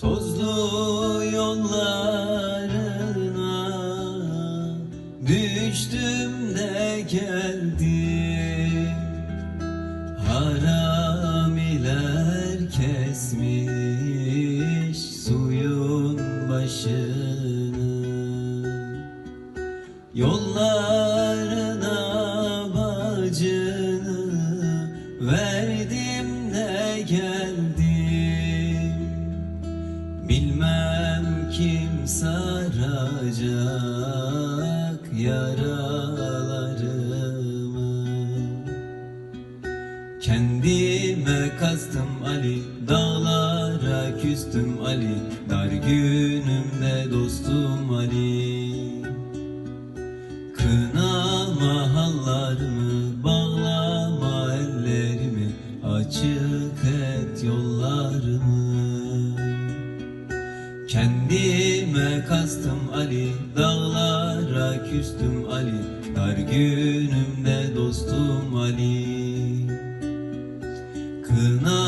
Tozlu yollarına düştüm de geldim. Haramiler kesmiş suyun başını. Yollarına bacını verdim de geldim Bilmem kim saracak yaralarımı. Kendime kastım Ali Dağlara küstüm Ali. Dar günümde dostum Ali. Kınama hallarımı Bağlama ellerimi. Açık et yollarımı Kendime kastım Ali Dağlara küstüm Ali Dar günümde dostum Ali. Kınama